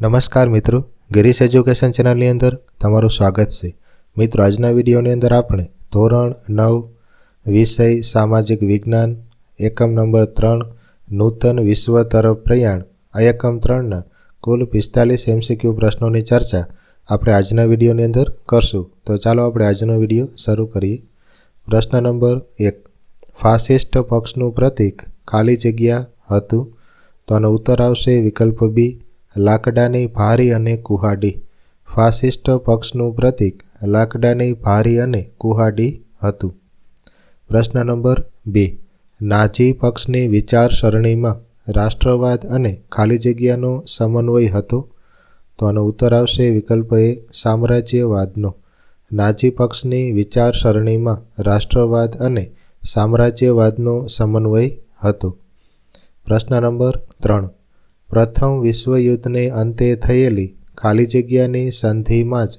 નમસ્કાર મિત્રો, ગિરીશ એજ્યુકેશન ચેનલની અંદર તમારું સ્વાગત છે. મિત્રો, આજના વિડીયોની અંદર આપણે ધોરણ નવ, વિષય સામાજિક વિજ્ઞાન, એકમ નંબર ત્રણ, નૂતન વિશ્વ તરફ પ્રયાણ, આ એકમ ત્રણના કુલ પિસ્તાલીસ એમસીક્યુ પ્રશ્નોની ચર્ચા આપણે આજના વિડીયોની અંદર કરશું. તો ચાલો આપણે આજનો વીડિયો શરૂ કરીએ. પ્રશ્ન નંબર એક. ફાસિસ્ટ પક્ષનું પ્રતીક ખાલી જગ્યા હતું? તો આનો ઉત્તર આવશે વિકલ્પ બી લાકડાની ભારી અને કુહાડી. ફાસિસ્ટ પક્ષનું પ્રતીક લાકડાની ભારી અને કુહાડી હતું. પ્રશ્ન નંબર બે. નાઝી પક્ષની વિચારસરણીમાં રાષ્ટ્રવાદ અને ખાલી જગ્યાનો સમન્વય હતો? તો આનો ઉત્તર આવશે વિકલ્પ એ સામ્રાજ્યવાદનો. નાઝી પક્ષની વિચારસરણીમાં રાષ્ટ્રવાદ અને સામ્રાજ્યવાદનો સમન્વય હતો. પ્રશ્ન નંબર ત્રણ. પ્રથમ વિશ્વયુદ્ધને અંતે થયેલી ખાલી જગ્યાની સંધિમાં જ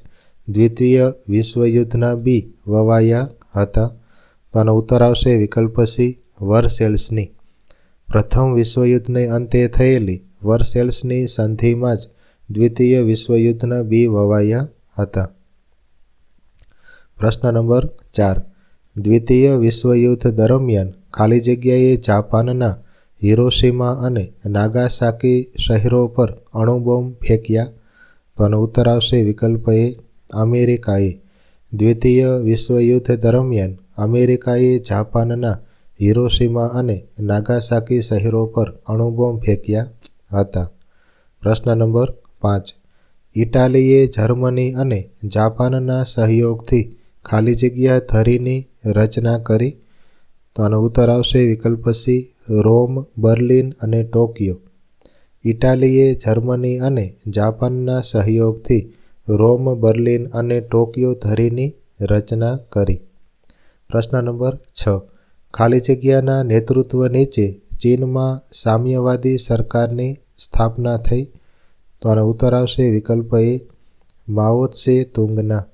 દ્વિતીય વિશ્વયુદ્ધના બી વવાયા હતા. પણ ઉત્તર આવશે વિકલ્પ સી વર્સેલ્સની પ્રથમ વિશ્વયુદ્ધને અંતે થયેલી વર્સેલ્સની સંધિમાં જ દ્વિતીય વિશ્વયુદ્ધના બી વવાયા હતા. પ્રશ્ન નંબર ચાર. દ્વિતીય વિશ્વયુદ્ધ દરમિયાન ખાલી જગ્યાએ જાપાનના હિરોશીમા અને નાગાસાકી શહેરો પર અણુબોમ્બ ફેંક્યા. આનો ઉત્તર આવશે વિકલ્પ એ અમેરિકાએ દ્વિતીય વિશ્વયુદ્ધ દરમિયાન અમેરિકાએ જાપાનના હિરોશિમા અને નાગાસાકી શહેરો પર અણુબોમ્બ ફેંક્યા હતા. પ્રશ્ન નંબર પાંચ. ઇટાલીએ જર્મની અને જાપાનના સહયોગથી ખાલી જગ્યા ધરીની રચના કરી તો આનો ઉત્તર આવશે વિકલ્પ સી રોમ, બર્લિન અને ટોક્યો. ઇટાલીએ જર્મની અને જાપાનના સહયોગથી રોમ, બર્લિન અને ટોક્યો ધરીની રચના કરી. પ્રશ્ન નંબર છ. ખાલી જગ્યાના નેતૃત્વ નીચે ચીનમાં સામ્યવાદી સરકારની સ્થાપના થઈ? તો આનો ઉત્તર આવશે વિકલ્પ એ માઓત્સે તુંગના.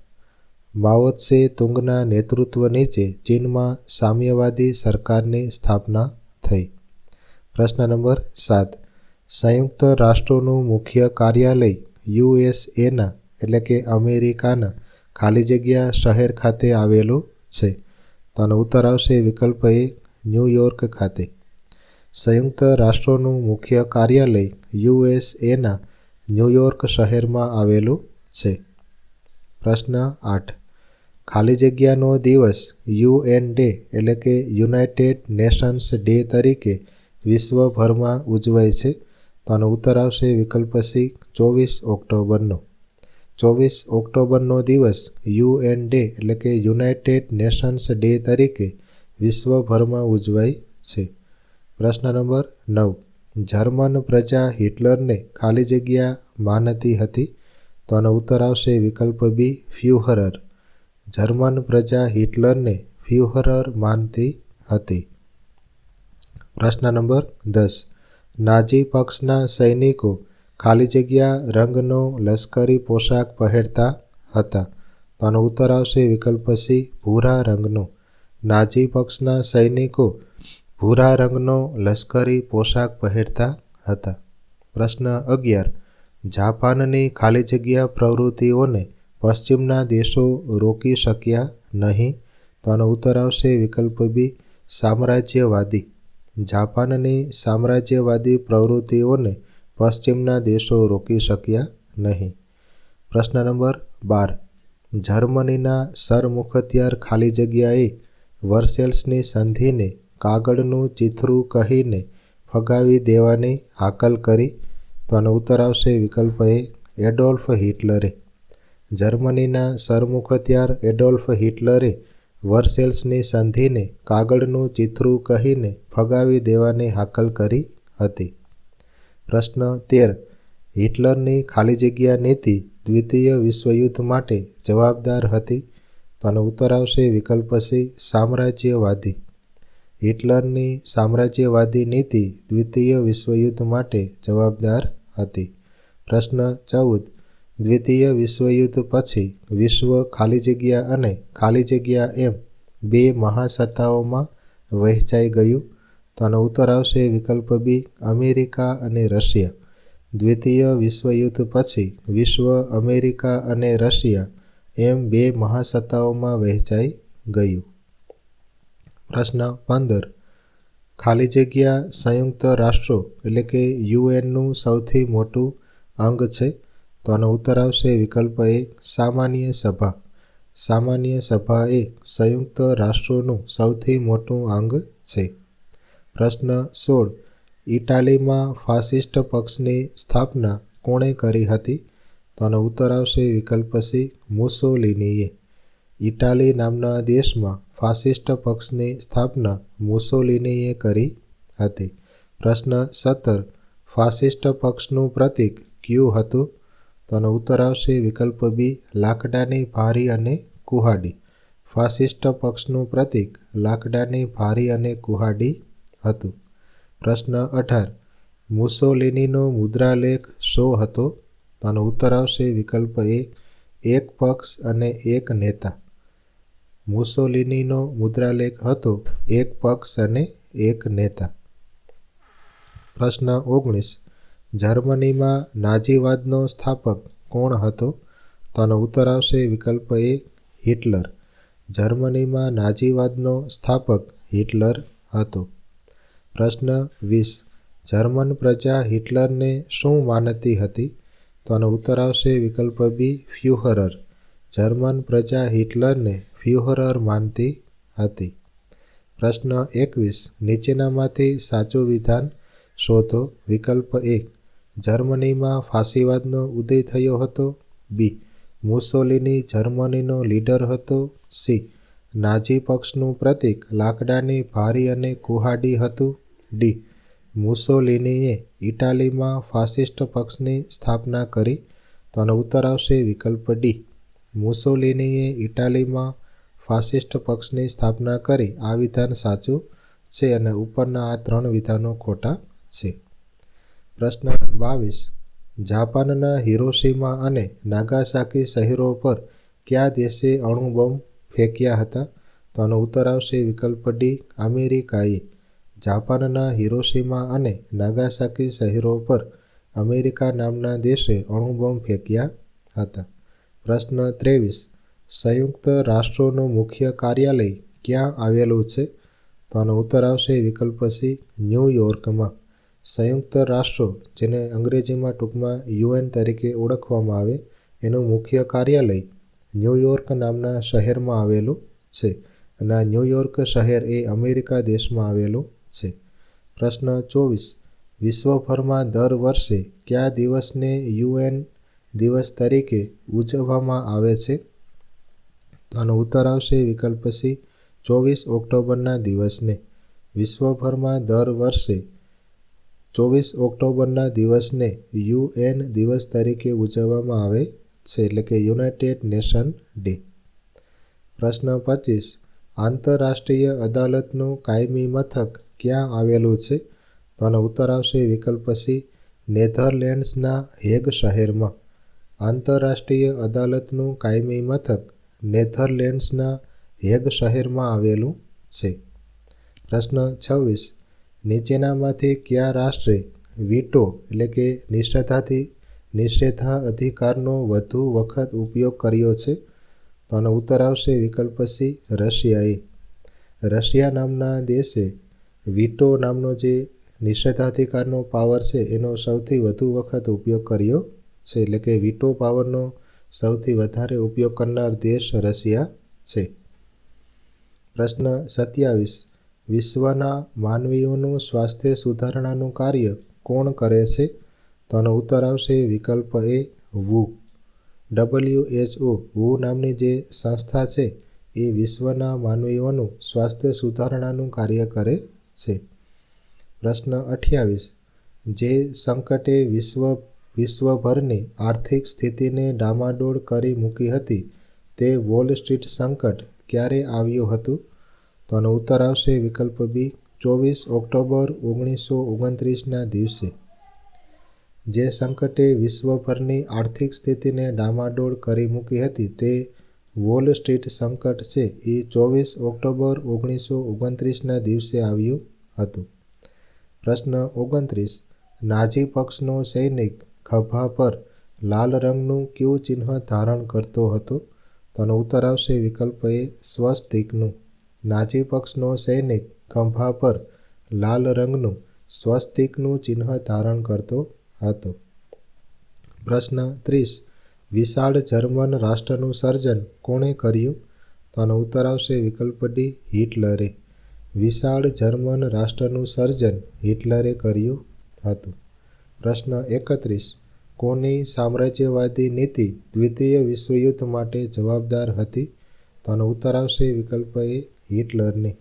માઓત્સે તુંગના નેતૃત્વ નીચે ચીનમાં સામ્યવાદી સરકારની સ્થાપના થઈ. પ્રશ્ન નંબર સાત. સંયુક્ત રાષ્ટ્રોનું મુખ્ય કાર્યાલય યુએસએના એટલે કે અમેરિકાના, ખાલી જગ્યા શહેર ખાતે આવેલું છે. તો આનો ઉત્તર આવશે વિકલ્પ એ ન્યૂયોર્ક ખાતે. સંયુક્ત રાષ્ટ્રોનું મુખ્ય કાર્યાલય યુએસએના ન્યૂયોર્ક શહેરમાં આવેલું છે. પ્રશ્ન આઠ. ખાલી જગ્યાનો દિવસ યુએન ડે એટલે કે યુનાઇટેડ નેશન્સ ડે તરીકે વિશ્વભરમાં ઉજવાય છે. તો ઉત્તર આવશે વિકલ્પ સી, ચોવીસ ઓક્ટોબરનો. ચોવીસ ઓક્ટોબરનો દિવસ યુએન ડે એટલે કે યુનાઇટેડ નેશન્સ ડે તરીકે વિશ્વભરમાં ઉજવાય છે. પ્રશ્ન નંબર નવ. જર્મન પ્રજા હિટલરને ખાલી જગ્યા માનતી હતી? તો આનો ઉત્તર આવશે વિકલ્પ બી, ફ્યુહરર. જર્મન પ્રજા હિટલરને ફ્યુહરર માનતી હતી. પ્રશ્ન નંબર દસ. નાઝી પક્ષના સૈનિકો ખાલી જગ્યા રંગનો લશ્કરી પોશાક પહેરતા હતા. તો આનો ઉત્તર આવશે વિકલ્પ સી, ભૂરા રંગનો. નાઝી પક્ષના સૈનિકો ભૂરા રંગનો લશ્કરી પોશાક પહેરતા હતા. પ્રશ્ન અગિયાર. જાપાનની ખાલી જગ્યા પ્રવૃત્તિઓને પશ્ચિમના દેશો રોકી શક્યા નહીં. તો આનો ઉત્તર આવશે વિકલ્પ બી સામ્રાજ્યવાદી. જાપાનની સામ્રાજ્યવાદી પ્રવૃત્તિઓને પશ્ચિમના દેશો રોકી શક્યા નહીં. પ્રશ્ન નંબર બાર. જર્મનીના સરમુખત્યાર ખાલી જગ્યાએ વર્સેલ્સની સંધિને કાગળનું ચિથરું કહીને ફગાવી દેવાની હાકલ કરી. તો આનો ઉત્તર આવશે વિકલ્પ એ, એડોલ્ફ હિટલરે. જર્મનીના સરમુખત્યાર એડોલ્ફ હિટલરે વર્સેલ્સની સંધિને કાગળનું ચીથરું કહીને ફગાવી દેવાની હાકલ કરી હતી. પ્રશ્ન તેર. હિટલરની ખાલી જગ્યા નીતિ દ્વિતીય વિશ્વયુદ્ધ માટે જવાબદાર હતી, પણ ઉત્તર આવશે વિકલ્પ સી સામ્રાજ્યવાદી. હિટલરની સામ્રાજ્યવાદી નીતિ દ્વિતીય વિશ્વયુદ્ધ માટે જવાબદાર હતી. પ્રશ્ન ચૌદ. દ્વિતીય વિશ્વયુદ્ધ પછી વિશ્વ ખાલી જગ્યા અને ખાલી જગ્યા એમ બે મહાસત્તાઓમાં વહેંચાઈ ગયું. તો આનો ઉત્તર આવશે વિકલ્પ બી અમેરિકા અને રશિયા. દ્વિતીય વિશ્વયુદ્ધ પછી વિશ્વ, અમેરિકા અને રશિયા એમ બે મહાસત્તાઓમાં વહેંચાઈ ગયું. પ્રશ્ન પંદર. ખાલી જગ્યા સંયુક્ત રાષ્ટ્રો એટલે કે યુએનનું સૌથી મોટું અંગ છે. તો આનો ઉત્તર આવશે વિકલ્પ એ સામાન્ય સભા. સામાન્ય સભા એ સંયુક્ત રાષ્ટ્રોનું સૌથી મોટું અંગ છે. પ્રશ્ન સોળ. ઇટાલીમાં ફાસિસ્ટ પક્ષની સ્થાપના કોણે કરી હતી? તો આનો ઉત્તર આવશે વિકલ્પ સી, મુસોલિનીએ. ઇટાલી નામના દેશમાં ફાસિસ્ટ પક્ષની સ્થાપના મુસોલિનીએ કરી હતી. પ્રશ્ન સત્તર. ફાસિસ્ટ પક્ષનું પ્રતીક ક્યુ હતું? તો આનો ઉત્તર આવશે વિકલ્પ બી લાકડાની ભારી અને કુહાડી. ફાસિસ્ટ પક્ષનું પ્રતીક, લાકડાની ભારી અને કુહાડી હતું. પ્રશ્ન અઢાર. મુસોલિનીનો મુદ્રાલેખ શો હતો? આનો ઉત્તર આવશે વિકલ્પ એ એક પક્ષ અને એક નેતા. મુસોલિનીનો મુદ્રાલેખ હતો, એક પક્ષ અને એક નેતા. પ્રશ્ન ઓગણીસ. જર્મનીમાં નાજીવાદનો સ્થાપક કોણ હતો? તો આનો ઉત્તર આવશે વિકલ્પ એ, હિટલર. જર્મનીમાં નાજીવાદનો સ્થાપક હિટલર હતો. પ્રશ્ન વીસ. જર્મન પ્રજા હિટલરને શું માનતી હતી? તો આનો ઉત્તર આવશે વિકલ્પ બી, ફ્યુહરર. જર્મન પ્રજા હિટલરને ફ્યુહરર માનતી હતી. પ્રશ્ન એકવીસ. નીચેનામાંથી સાચું વિધાન શોધો વિકલ્પ એક. જર્મનીમાં ફાસીવાદનો ઉદય થયો હતો. બી. મુસોલિની જર્મનીનો લીડર હતો. સી. નાજી પક્ષનું પ્રતીક લાકડાની ભારી અને કુહાડી હતું. ડી. મુસોલિનીએ ઇટાલીમાં ફાસિસ્ટ પક્ષની સ્થાપના કરી. તો ઉત્તર આવશે વિકલ્પ ડી. મુસોલિનીએ ઇટાલીમાં ફાસિસ્ટ પક્ષની સ્થાપના કરી. આ વિધાન સાચું છે અને ઉપરના આ ત્રણ વિધાનો ખોટા છે. પ્રશ્ન બાવીસ. જાપાનના હિરોશીમા અને નાગાસાકી શહેરો પર કયા દેશે અણુબોમ્બ ફેંક્યા હતા? તો આનો ઉત્તર આવશે વિકલ્પ ડી, અમેરિકાએ. જાપાનના હિરોશીમા અને નાગાસાકી શહેરો પર અમેરિકા નામના દેશે અણુબોમ્બ ફેંક્યા હતા. પ્રશ્ન ત્રેવીસ. સંયુક્ત રાષ્ટ્રોનું મુખ્ય કાર્યાલય ક્યાં આવેલું છે? તો આનો ઉત્તર આવશે વિકલ્પ સી ન્યૂયોર્કમાં સંયુક્ત રાષ્ટ્રો, જેને અંગ્રેજીમાં ટૂંકમાં યુએન તરીકે ઓળખવામાં આવે, એનું મુખ્ય કાર્યાલય ન્યૂયોર્ક નામના શહેરમાં આવેલું છે અને ન્યૂયોર્ક શહેર એ અમેરિકા દેશમાં આવેલું છે. પ્રશ્ન ચોવીસ. વિશ્વભરમાં દર વર્ષે કયા દિવસને યુએન દિવસ તરીકે ઉજવવામાં આવે છે? આનો ઉત્તર આવશે વિકલ્પ સી. ચોવીસ ઓક્ટોબરના દિવસને. વિશ્વભરમાં દર વર્ષે ચોવીસ ઓક્ટોબરના દિવસને યુએન દિવસ તરીકે ઉજવવામાં આવે છે, એટલે કે યુનાઇટેડ નેશન ડે. પ્રશ્ન પચીસ, આંતરરાષ્ટ્રીય અદાલતનું કાયમી મથક ક્યાં આવેલું છે? તો આનો ઉત્તર આવશે વિકલ્પ સી, નેધરલેન્ડ્સના હેગ શહેરમાં. આંતરરાષ્ટ્રીય અદાલતનું કાયમી મથક નેધરલેન્ડ્સના હેગ શહેરમાં આવેલું છે. પ્રશ્ન છવ્વીસ નીચેનામાંથી કયા રાષ્ટ્રે વીટો એટલે કે નિષેધાથી નિષેધા અધિકારનો વધુ વખત ઉપયોગ કર્યો છે? તો આનો ઉત્તર આવશે વિકલ્પ સી રશિયાએ. રશિયા નામના દેશે વીટો નામનો જે નિષેધાધિકારનો પાવર છે, એનો સૌથી વધુ વખત ઉપયોગ કર્યો છે, એટલે કે વીટો પાવરનો સૌથી વધારે ઉપયોગ કરનાર દેશ રશિયા છે. પ્રશ્ન સત્યાવીસ. વિશ્વના માનવીઓનું સ્વાસ્થ્ય સુધારણાનું કાર્ય કોણ કરે છે? તો આનો ઉત્તર આવશે વિકલ્પ એ વુ. ડબલ્યુ એચ ઓ, વુ નામની જે સંસ્થા છે, એ વિશ્વના માનવીઓનું સ્વાસ્થ્ય સુધારણાનું કાર્ય કરે છે. પ્રશ્ન અઠ્યાવીસ. જે સંકટે વિશ્વ, વિશ્વભરની આર્થિક સ્થિતિને ડામાડોળ કરી મૂકી હતી, તે વોલ સ્ટ્રીટ સંકટ ક્યારે આવ્યું હતું? તો ઉત્તર આવશે વિકલ્પ બી ચોવીસ ઓક્ટોબર ઓગણીસો ઓગણત્રીસના દિવસે. જે સંકટે વિશ્વભરની આર્થિક સ્થિતિને ડામાડોળ કરી મૂકી હતી તે વોલ સ્ટ્રીટ સંકટ છે એ ચોવીસ ઓક્ટોબર ઓગણીસો ઓગણત્રીસના દિવસે આવ્યું હતું. પ્રશ્ન ઓગણત્રીસ, નાઝી પક્ષનો સૈનિક ખભા પર લાલ રંગનું કયું ચિહ્ન ધારણ કરતો હતો? તેનો ઉત્તર આવશે વિકલ્પ એ સ્વસ્તિકનું. નાઝી પક્ષનો સૈનિક ખંભા પર લાલ રંગનું સ્વસ્તિકનું ચિહ્ન ધારણ કરતો હતો. પ્રશ્ન ત્રીસ. વિશાળ જર્મન રાષ્ટ્રનું સર્જન કોણે કર્યું? તો આનો ઉત્તર આવશે વિકલ્પ ડી હિટલરે. વિશાળ જર્મન રાષ્ટ્રનું સર્જન હિટલરે કર્યું હતું. પ્રશ્ન એકત્રીસ. કોની સામ્રાજ્યવાદી નીતિ દ્વિતીય વિશ્વયુદ્ધ માટે જવાબદાર હતી? તો આનો ઉત્તર આવશે વિકલ્પ એ હિટલરની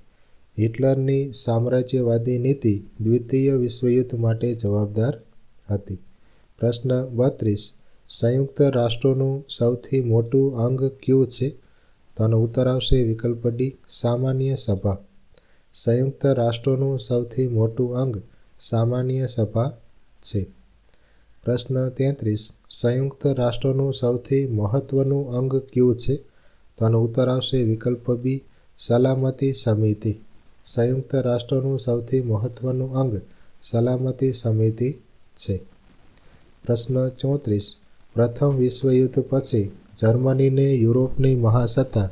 હિટલરની સામ્રાજ્યવાદી નીતિ દ્વિતીય વિશ્વયુદ્ધ માટે જવાબદાર હતી. પ્રશ્ન બત્રીસ, સંયુક્ત રાષ્ટ્રોનું સૌથી મોટું અંગ કયું છે? તેનો ઉત્તર આવશે વિકલ્પ ડી, સામાન્ય સભા. સંયુક્ત રાષ્ટ્રોનું સૌથી મોટું અંગ સામાન્ય સભા છે. પ્રશ્ન તેત્રીસ, સંયુક્ત રાષ્ટ્રોનું સૌથી મહત્વનું અંગ કયું છે? તેનો ઉત્તર આવશે વિકલ્પ બી સલામતી સમિતિ. સંયુક્ત રાષ્ટ્રોનું સૌથી મહત્વનું અંગ સલામતી સમિતિ છે. પ્રશ્ન ચોત્રીસ. પ્રથમ વિશ્વયુદ્ધ પછી જર્મનીને યુરોપની મહાસત્તા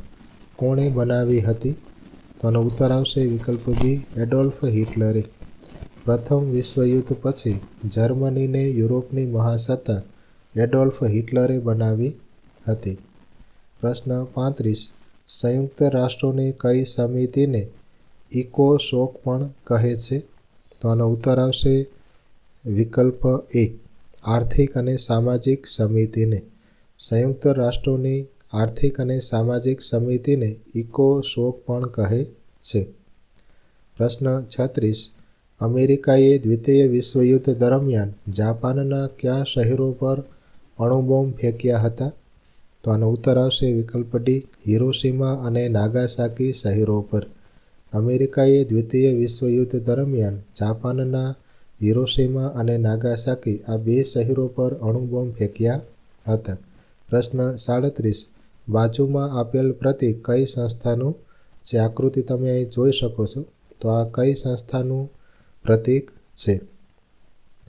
કોણે બનાવી હતી? તેનો ઉત્તર આવશે વિકલ્પ બી એડોલ્ફ હિટલરે. પ્રથમ વિશ્વયુદ્ધ પછી જર્મનીને યુરોપની મહાસત્તા એડોલ્ફ હિટલરે બનાવી હતી. પ્રશ્ન પાંત્રીસ. સંયુક્ત રાષ્ટ્રોની કઈ સમિતિને ઇકો શોક પણ કહે છે? તો આનો ઉત્તર આવશે વિકલ્પ એ, આર્થિક અને સામાજિક સમિતિને. સંયુક્ત રાષ્ટ્રોની આર્થિક અને સામાજિક સમિતિને ઇકો શોક પણ કહે છે. પ્રશ્ન છત્રીસ, અમેરિકાએ દ્વિતીય વિશ્વયુદ્ધ દરમિયાન જાપાનના કયા શહેરો પર અણુબોમ્બ ફેંક્યા હતા? તો આનો ઉત્તર આવશે વિકલ્પ ડી, હિરોશીમા અને નાગાસાકી શહેરો પર. અમેરિકાએ દ્વિતીય વિશ્વયુદ્ધ દરમિયાન જાપાનના હિરોશીમા અને નાગાસાકી આ બે શહેરો પર અણુબોમ્બ ફેંક્યા હતા. પ્રશ્ન સાડત્રીસ, બાજુમાં આપેલ પ્રતીક કઈ સંસ્થાનું જે આકૃતિ તમે અહીં જોઈ શકો છો, તો આ કઈ સંસ્થાનું પ્રતીક છે?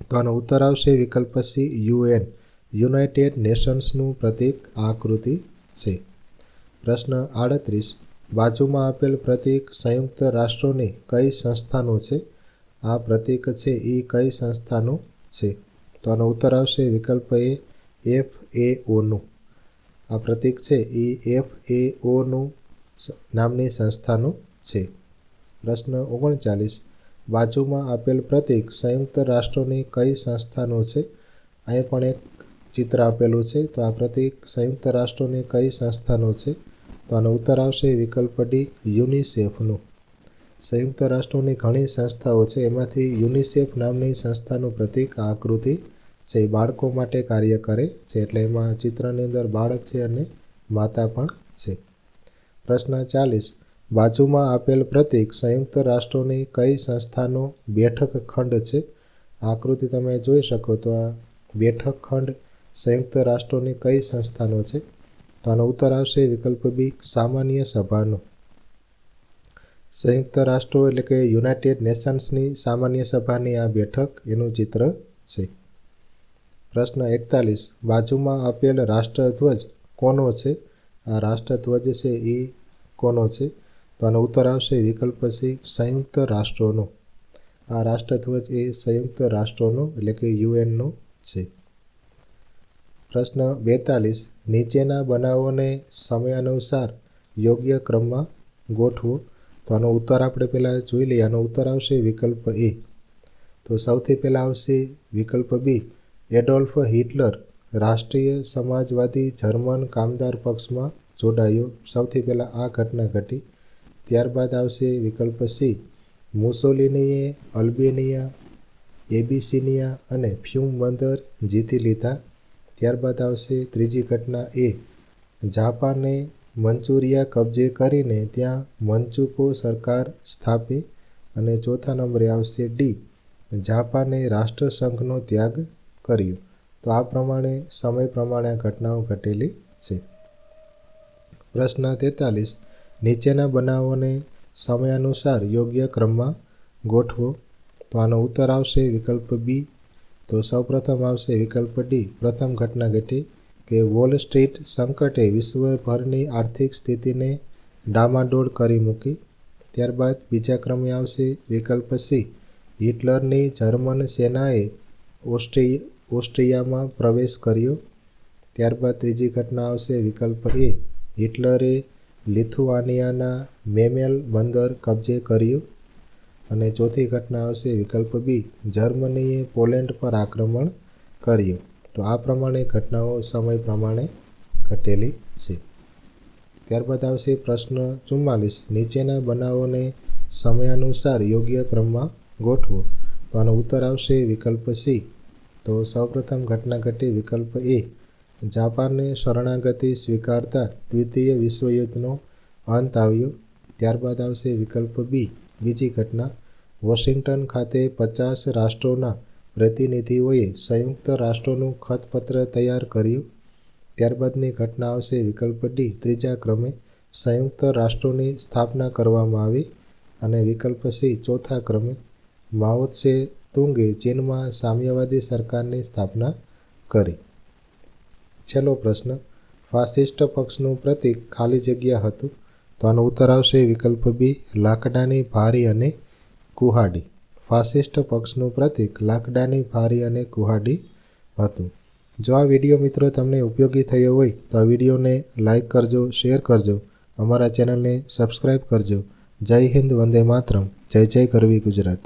તો આનો ઉત્તર આવશે વિકલ્પ સી, યુએન. યુનાઇટેડ નેશન્સનું પ્રતીક આકૃતિ છે. પ્રશ્ન આડત્રીસ. બાજુમાં આપેલ પ્રતીક સંયુક્ત રાષ્ટ્રોની કઈ સંસ્થાનું છે? આ પ્રતીક છે એ કઈ સંસ્થાનું છે? તો આનો ઉત્તર આવશે વિકલ્પ એ, એફ એ ઓનું. આ પ્રતીક છે એ એફ એ ઓનું નામની સંસ્થાનું છે. પ્રશ્ન ઓગણચાલીસ. બાજુમાં આપેલ પ્રતીક સંયુક્ત રાષ્ટ્રોની કઈ સંસ્થાનું છે? અહીં પણ એક ચિત્ર આપેલું છે. તો આ પ્રતિક સંયુક્ત રાષ્ટ્રોની કઈ સંસ્થાનું છે? તો આનો ઉત્તર આવશે વિકલ્પ ડી યુનિસેફનું. સંયુક્ત રાષ્ટ્રોની ઘણી સંસ્થાઓ છે. એમાંથી યુનિસેફ નામની સંસ્થાનું પ્રતિક આ આકૃતિ છે. એ બાળકો માટે કાર્ય કરે છે. એટલે એમાં ચિત્રની અંદર બાળક છે અને માતા પણ છે. પ્રશ્ન ચાલીસ. બાજુમાં આપેલ પ્રતીક સંયુક્ત રાષ્ટ્રોની કઈ સંસ્થાનો બેઠક ખંડ છે આકૃતિ તમે જોઈ શકો તો આ બેઠક ખંડ સંયુક્ત રાષ્ટ્રોની કઈ સંસ્થાનો છે? તો આનો ઉત્તર આવશે વિકલ્પ બી, સામાન્ય સભાનો. સંયુક્ત રાષ્ટ્રો એટલે કે યુનાઇટેડ નેશન્સની સામાન્ય સભાની આ બેઠક એનું ચિત્ર છે. પ્રશ્ન એકતાલીસ, બાજુમાં આપેલ રાષ્ટ્રધ્વજ કોનો છે? આ રાષ્ટ્રધ્વજ છે એ કોનો છે? તો આનો ઉત્તર આવશે વિકલ્પ સી, સંયુક્ત રાષ્ટ્રોનો. આ રાષ્ટ્રધ્વજ એ સંયુક્ત રાષ્ટ્રોનો એટલે કે યુએનનો છે. પ્રશ્ન બેતાલીસ. નીચેના બનાવોને સમયાનુસાર યોગ્ય ક્રમમાં ગોઠવો. તો આનો ઉત્તર આપણે પહેલાં જોઈ લઈએ. આનો ઉત્તર આવશે વિકલ્પ એ. તો સૌથી પહેલાં આવશે વિકલ્પ બી. એડોલ્ફ હિટલર રાષ્ટ્રીય સમાજવાદી જર્મન કામદાર પક્ષમાં જોડાયો. સૌથી પહેલાં આ ઘટના ઘટી. ત્યારબાદ આવશે વિકલ્પ સી. મુસોલિનીએ અલ્બેનિયા, એબિસિનિયા અને ફ્યુમ બંદર જીતી લીધા. ત્યારબાદ આવશે ત્રીજી ઘટના એ. જાપાને મંચુરિયા કબજે કરીને ત્યાં મંચુકો સરકાર સ્થાપી અને ચોથા નંબરે આવશે ડી. જાપાને રાષ્ટ્રસંઘનો ત્યાગ કર્યો. તો આ પ્રમાણે સમય પ્રમાણે આ ઘટનાઓ ઘટેલી છે. પ્રશ્ન તેતાલીસ. નીચેના બનાવોને સમયાનુસાર યોગ્ય ક્રમમાં ગોઠવો. તો આનો ઉત્તર આવશે વિકલ્પ બી. તો સૌપ્રથમ આવશે વિકલ્પ ડી પ્રથમ ઘટના ઘટી કે વોલ સ્ટ્રીટ સંકટે વિશ્વભરની આર્થિક સ્થિતિને ડામાડોળ કરી મૂકી. ત્યારબાદ બીજા ક્રમે આવશે વિકલ્પ સી હિટલરની જર્મન સેનાએ ઓસ્ટ્રી ઓસ્ટ્રિયામાં પ્રવેશ કર્યો. ત્યારબાદ ત્રીજી ઘટના આવશે વિકલ્પ એ હિટલરે લિથુઆનિયાના મેમેલ બંદર કબજે કર્યું. અને ચોથી ઘટના આવશે વિકલ્પ બી. જર્મનીએ પોલેન્ડ પર આક્રમણ કર્યું. તો આ પ્રમાણે ઘટનાઓ સમય પ્રમાણે ઘટેલી છે. ત્યારબાદ આવશે પ્રશ્ન ચુમ્માલીસ. નીચેના બનાવોને સમયાનુસાર યોગ્ય ક્રમમાં ગોઠવો. તો આનો ઉત્તર આવશે વિકલ્પ સી. તો સૌપ્રથમ ઘટના ઘટી વિકલ્પ એ. જાપાનને શરણાગતિ સ્વીકારતા દ્વિતીય વિશ્વયુદ્ધનો અંત આવ્યો. ત્યારબાદ આવશે વિકલ્પ બી. બીજી ઘટના વોશિંગ્ટન ખાતે પચાસ રાષ્ટ્રોના પ્રતિનિધિઓએ સંયુક્ત રાષ્ટ્રોનું ખતપત્ર તૈયાર કર્યું. ત્યારબાદની ઘટના આવશે વિકલ્પ ડી, ત્રીજા ક્રમે સંયુક્ત રાષ્ટ્રોની સ્થાપના કરવામાં આવી અને વિકલ્પ સી, ચોથા ક્રમે માઓત્સે તુંગે ચીનમાં સામ્યવાદી સરકારની સ્થાપના કરી. છેલ્લો પ્રશ્ન, ફાસિસ્ટ પક્ષનું પ્રતીક ખાલી જગ્યા હતું? તો આનો ઉત્તર આવશે વિકલ્પ બી, લાકડાની ભારી અને કુહાડી. ફાસિસ્ટ પક્ષનું પ્રતીક લાકડાની ભારી અને કુહાડી હતું. જો આ વીડિયો મિત્રો તમને ઉપયોગી થયો હોય, તો આ વિડીયોને લાઇક કરજો, શેર કરજો, અમારા ચેનલને સબસ્ક્રાઈબ કરજો. જય હિન્દ, વંદે માતરમ. જય જય કરવી ગુજરાત.